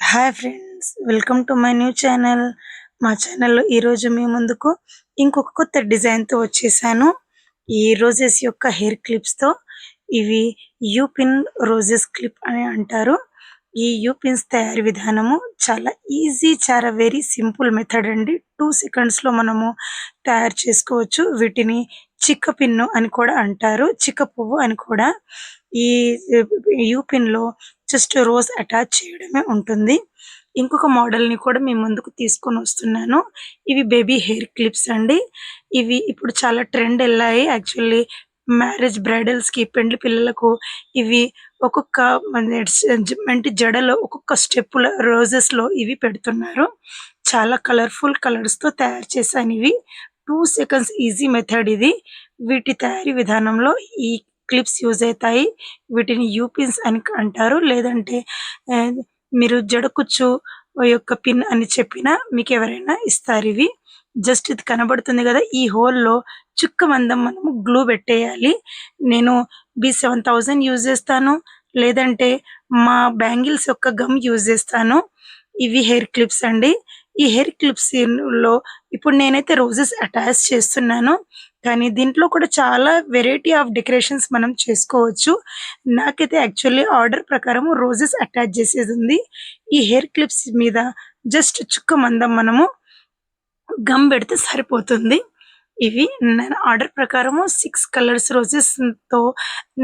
Hi friends welcome to my new channel మా ఛానల్లో ఈరోజు మీ ముందుకు ఇంకొక కొత్త డిజైన్తో వచ్చేసాను. ఈ రోజెస్ యొక్క హెయిర్ క్లిప్స్తో ఇవి యూపిన్ రోజెస్ క్లిప్ అని అంటారు. ఈ యూపిన్స్ తయారీ విధానము చాలా ఈజీ చాలా వెరీ సింపుల్ మెథడ్ అండి. టూ సెకండ్స్లో మనము తయారు చేసుకోవచ్చు. వీటిని చిక్క పిన్ను అని కూడా అంటారు. చిక్క పువ్వు అని కూడా ఈ యూపిన్లో జస్ట్ రోజ్ అటాచ్ చేయడమే ఉంటుంది. ఇంకొక మోడల్ని కూడా మీ ముందుకు తీసుకొని వస్తున్నాను. ఇవి బేబీ హెయిర్ క్లిప్స్ అండి. ఇవి ఇప్పుడు చాలా ట్రెండ్ వెళ్ళాయి. యాక్చువల్లీ మ్యారేజ్ బ్రైడల్స్కి పెండ్లి పిల్లలకు ఇవి ఒక్కొక్క అంటే జడలో ఒక్కొక్క స్టెప్పుల రోజెస్లో ఇవి పెడుతున్నారు. చాలా కలర్ఫుల్ కలర్స్తో తయారు చేశాను ఇవి. టూ సెకండ్స్ ఈజీ మెథడ్ ఇది. వీటి తయారీ విధానంలో ఈ క్లిప్స్ యూజ్ అవుతాయి. వీటిని యూపిన్స్ అని అంటారు. లేదంటే మీరు జడకుచ్చు యొక్క పిన్ అని చెప్పినా మీకు ఎవరైనా ఇస్తారు ఇవి. జస్ట్ ఇది కనబడుతుంది కదా ఈ హోల్లో చుక్క మందం మనము గ్లూ పెట్టేయాలి. నేను బి సెవెన్ థౌజండ్ యూజ్ చేస్తాను. లేదంటే మా బ్యాంగిల్స్ యొక్క గమ్ యూజ్ చేస్తాను. ఇవి హెయిర్ క్లిప్స్ అండి. ఈ హెయిర్ క్లిప్స్లో ఇప్పుడు నేనైతే రోజెస్ అటాచ్ చేస్తున్నాను. కానీ దీంట్లో కూడా చాలా వెరైటీ ఆఫ్ డెకరేషన్స్ మనం చేసుకోవచ్చు. నాకైతే యాక్చువల్లీ ఆర్డర్ ప్రకారం రోజెస్ అటాచ్ చేసేది ఉంది. ఈ హెయిర్ క్లిప్స్ మీద జస్ట్ చుక్క మందం మనము గమ్ పెడితే సరిపోతుంది. ఇవి నేను ఆర్డర్ ప్రకారము సిక్స్ కలర్స్ రోజెస్తో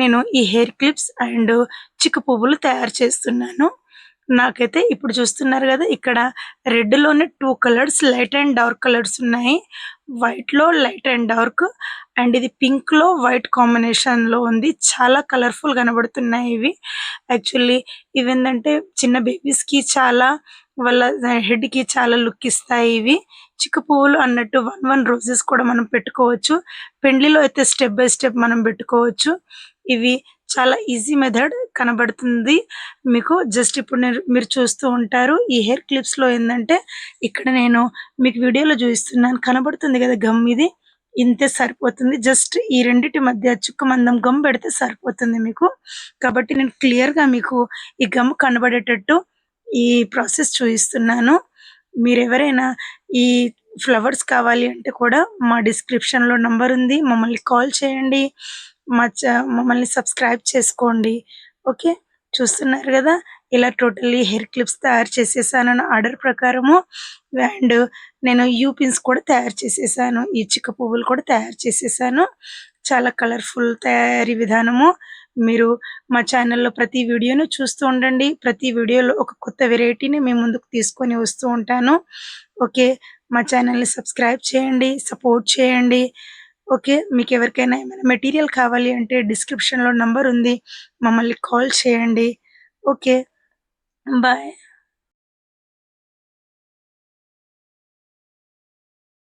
నేను ఈ హెయిర్ క్లిప్స్ అండ్ చిక్కు పువ్వులు తయారు చేస్తున్నాను. నాకైతే ఇప్పుడు చూస్తున్నారు కదా ఇక్కడ రెడ్లోనే two colours light and dark colours ఉన్నాయి. వైట్లో లైట్ అండ్ డార్క్ అండ్ ఇది పింక్లో వైట్ కాంబినేషన్లో ఉంది. చాలా కలర్ఫుల్ కనబడుతున్నాయి ఇవి. యాక్చువల్లీ ఇవి ఏంటంటే చిన్న బేబీస్కి చాలా వాళ్ళ హెడ్కి చాలా లుక్ ఇస్తాయి ఇవి. చిక్కు పువ్వులు అన్నట్టు వన్ వన్ రోజెస్ కూడా మనం పెట్టుకోవచ్చు. పెండ్లిలో అయితే స్టెప్ బై స్టెప్ మనం పెట్టుకోవచ్చు. ఇవి చాలా ఈజీ మెథడ్ కనబడుతుంది. మీకు జస్ట్ ఇప్పుడు మీరు చూస్తూ ఉంటారు ఈ హెయిర్ క్లిప్స్లో ఏంటంటే ఇక్కడ నేను మీకు వీడియోలో చూపిస్తున్నాను. కనబడుతుంది కదా గమ్ ఇది? ఇంతే సరిపోతుంది. జస్ట్ ఈ రెండిటి మధ్య చుక్క మందం గమ్ పెడితే సరిపోతుంది మీకు. కాబట్టి నేను క్లియర్గా మీకు ఈ గమ్ కనబడేటట్టు ఈ ప్రాసెస్ చూపిస్తున్నాను. మీరు ఎవరైనా ఈ ఫ్లవర్స్ కావాలి అంటే కూడా మా డిస్క్రిప్షన్లో నంబర్ ఉంది. మమ్మల్ని కాల్ చేయండి. మా మమ్మల్ని సబ్స్క్రైబ్ చేసుకోండి. ఓకే చూస్తున్నారు కదా? ఇలా టోటల్లీ హెయిర్ క్లిప్స్ తయారు చేసేసాను ఆర్డర్ ప్రకారము. అండ్ నేను యూపిన్స్ కూడా తయారు చేసేసాను. ఈ చిక్క పువ్వులు కూడా తయారు చేసేసాను. చాలా కలర్ఫుల్ తయారీ విధానము. మీరు మా ఛానల్లో ప్రతి వీడియోను చూస్తూ ఉండండి. ప్రతి వీడియోలో ఒక కొత్త వెరైటీని మేము ముందుకు తీసుకొని వస్తూ ఉంటాను. ఓకే మా ఛానల్ని సబ్స్క్రైబ్ చేయండి సపోర్ట్ చేయండి. ఓకే? మీకు ఎవరికైనా ఏమైనా మెటీరియల్ కావాలి అంటే డిస్క్రిప్షన్లో నంబర్ ఉంది. మమ్మల్ని కాల్ చేయండి. ఓకే? బాయ్.